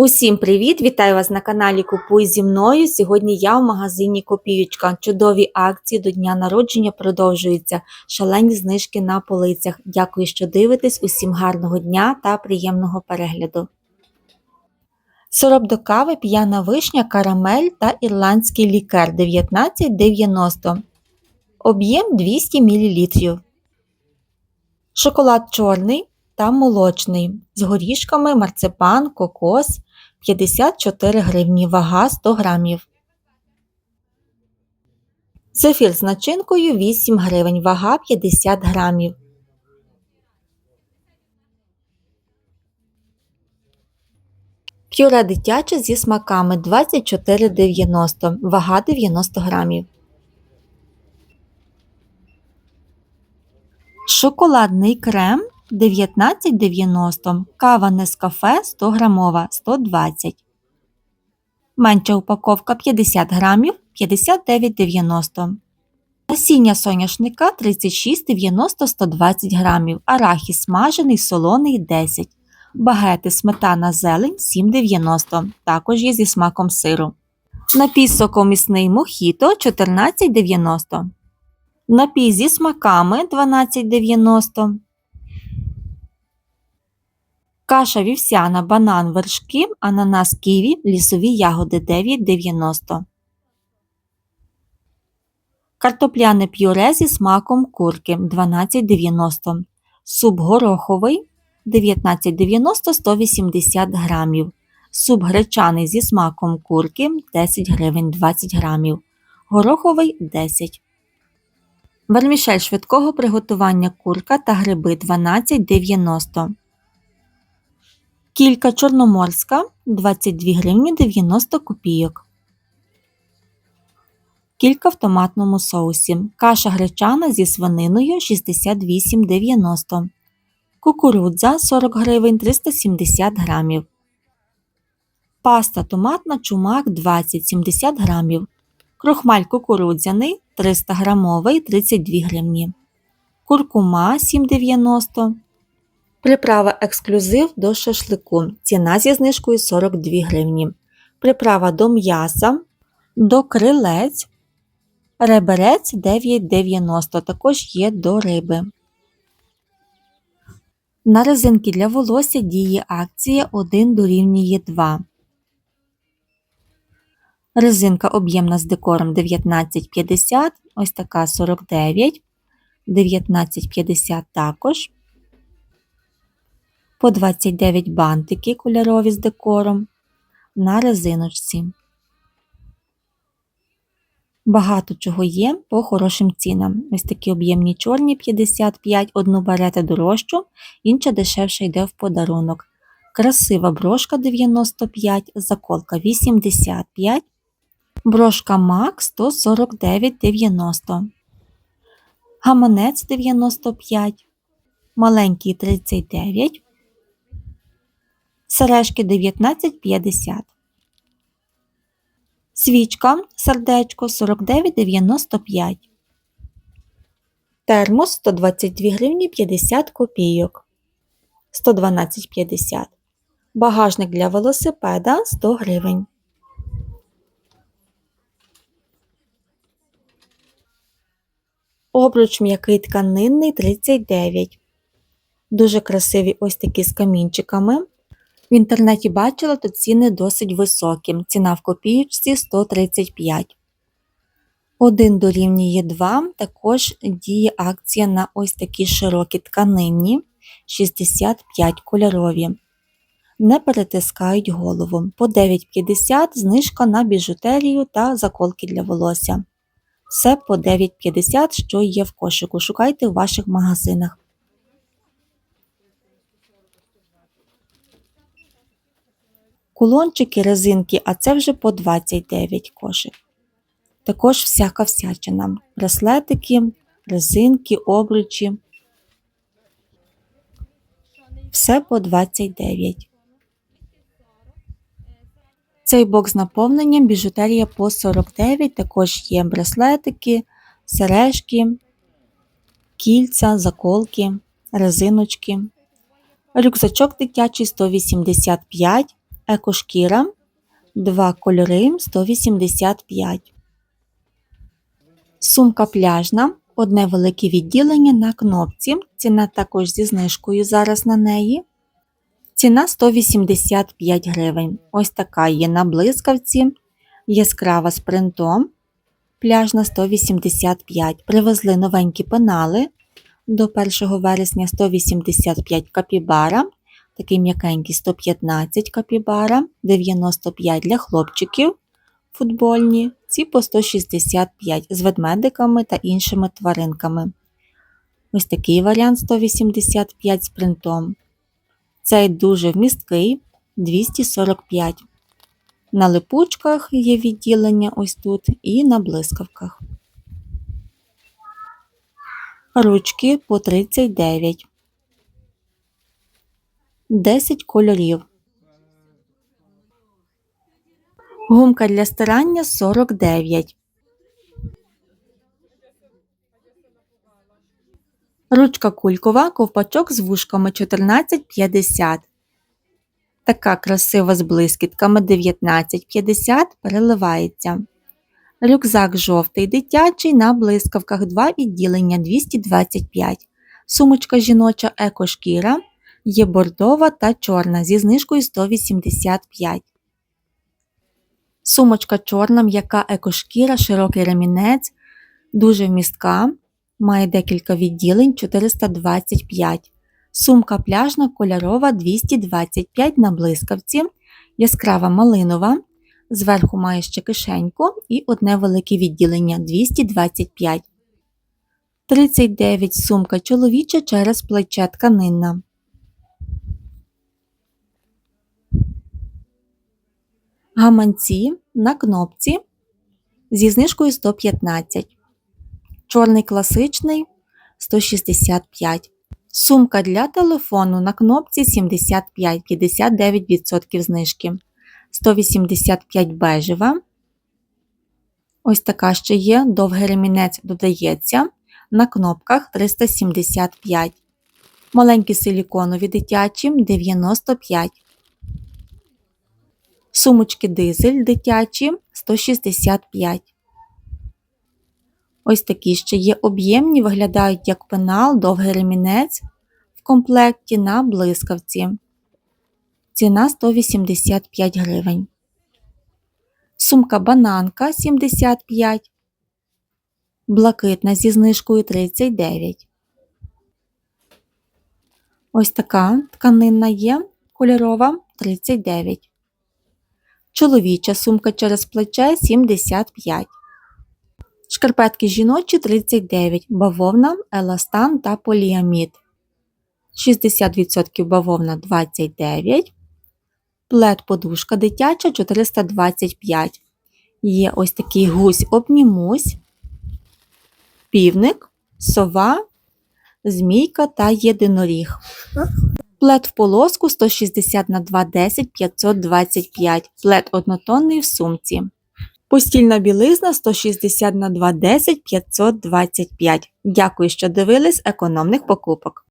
Усім привіт! Вітаю вас на каналі Купуй зі мною. Сьогодні я в магазині Копіючка. Чудові акції до дня народження продовжуються. Шалені знижки на полицях. Дякую, що дивитесь. Усім гарного дня та приємного перегляду. Сироп до кави, п'яна вишня, карамель та ірландський лікер 19,90. Об'єм 200 мл. Шоколад чорний та молочний з горішками, марципан, кокос 54 гривні, вага 100 грамів. Зефір з начинкою 8 гривень, вага 50 грамів. Пюре дитяче зі смаками 24,90, вага 90 грамів. Шоколадний крем 19,90, кава Нескафе 100 грамова 120. Менша упаковка 50 грамів 59,90. Насіння соняшника 36,90 120 грамів. Арахіс смажений, солоний 10. Багети сметана зелень 7,90. Також є зі смаком сиру. Напій сокомісний мохіто 14,90. Напій зі смаками 12,90. Каша вівсяна, банан, вершки, ананас ківі, лісові ягоди 9,90. Картопляне пюре зі смаком курки 12,90. Суп гороховий 19,90 180 грамів. Суп гречаний зі смаком курки 10 гривень 20 грамів. Гороховий 10. Вермішель швидкого приготування курка та гриби 12,90. Кілька чорноморська 22 гривні 90 копійок. Кілька в томатному соусі. Каша гречана зі свининою 68,90. Кукурудза 40 гривень 370 грамів. Паста томатна чумак 20-70 грамів. Крохмаль кукурудзяний 300 грамовий 32 гривні. Куркума 7,90 Приправа ексклюзив до шашлику. Ціна зі знижкою 42 гривні. Приправа до м'яса, до крилець, реберець 9,90. Також є до риби. На резинки для волосся діє акція 1 дорівнює 2. Резинка об'ємна з декором 19,50, ось така 49, 19,50 також по 29 бантики кольорові з декором на резиночці. Багато чого є по хорошим цінам. Ось такі об'ємні чорні 55, одну берете дорожчу, інша дешевше йде в подарунок. Красива брошка 95, заколка 85, брошка Мак 149,90, гаманець 95, маленький 39, сережки 19,50. Свічка сердечко 49,95. Термос 122 гривні 50 копійок. 112,50. Багажник для велосипеда 100 гривень. Обруч м'який тканинний 39. Дуже красиві ось такі з камінчиками. В інтернеті бачила, то ціни досить високі. Ціна в копієчці 135. 1 дорівнює 2. Також діє акція на ось такі широкі тканинні 65 кольорові. Не перетискають голову. По 9,50 знижка на біжутерію та заколки для волосся. Все по 9,50, що є в кошику. Шукайте в ваших магазинах. Кулончики, резинки, а це вже по 29 кошик. Також всяка всячина. Браслетики, резинки, обручі. Все по 29. Цей бокс з наповненням біжутерія по 49. Також є браслетики, сережки, кільця, заколки, резиночки. Рюкзачок дитячий 185 екошкіра, два кольори 185. Сумка пляжна, одне велике відділення на кнопці. Ціна також зі знижкою зараз на неї. Ціна 185 гривень. Ось така є на блискавці, яскрава з принтом. Пляжна 185. Привезли новенькі пенали. До 1 вересня 185 капібара. Такий м'якенький 115 капібара, 95 для хлопчиків футбольні, ці по 165 з ведмедиками та іншими тваринками. Ось такий варіант 185 з принтом. Цей дуже вмісткий 245. На липучках є відділення ось тут і на блискавках. Ручки по 39. 10 кольорів. Гумка для стирання 49. Ручка кулькова, ковпачок з вушками 14,50. Така красива з блискітками 19,50 переливається. Рюкзак жовтий дитячий на блискавках 2 відділення 225. Сумочка жіноча екошкіра є бордова та чорна зі знижкою 185. Сумочка чорна, м'яка екошкіра, широкий ремінець, дуже вмістка, має декілька відділень 425. Сумка пляжна кольорова 225 на блискавці, яскрава малинова. Зверху має ще кишеньку і одне велике відділення 225. 39 сумка чоловіча через плече тканинна. Гаманці на кнопці зі знижкою 115. Чорний класичний 165. Сумка для телефону на кнопці 75 59% знижки. 185 бежева. Ось така ще є. Довгий ремінець додається. На кнопках 375. Маленькі силіконові дитячі 95. Сумочки дизель дитячі 165. Ось такі ще є об'ємні, виглядають як пенал, довгий ремінець в комплекті на блискавці. Ціна 185 гривень. Сумка бананка 75. Блакитна зі знижкою 39. Ось така тканинна є кольорова 39. Чоловіча сумка через плече 75. Шкарпетки жіночі 39, бавовна, еластан та поліамід. 60% бавовна 29. Плед подушка дитяча 425. Є ось такий гусь обнімусь, півник, сова, змійка та єдиноріг. Плед в полоску 160 на 210 525. Плет однотонний в сумці. Постільна білизна 160 на 210 525. Дякую, що дивились економних покупок.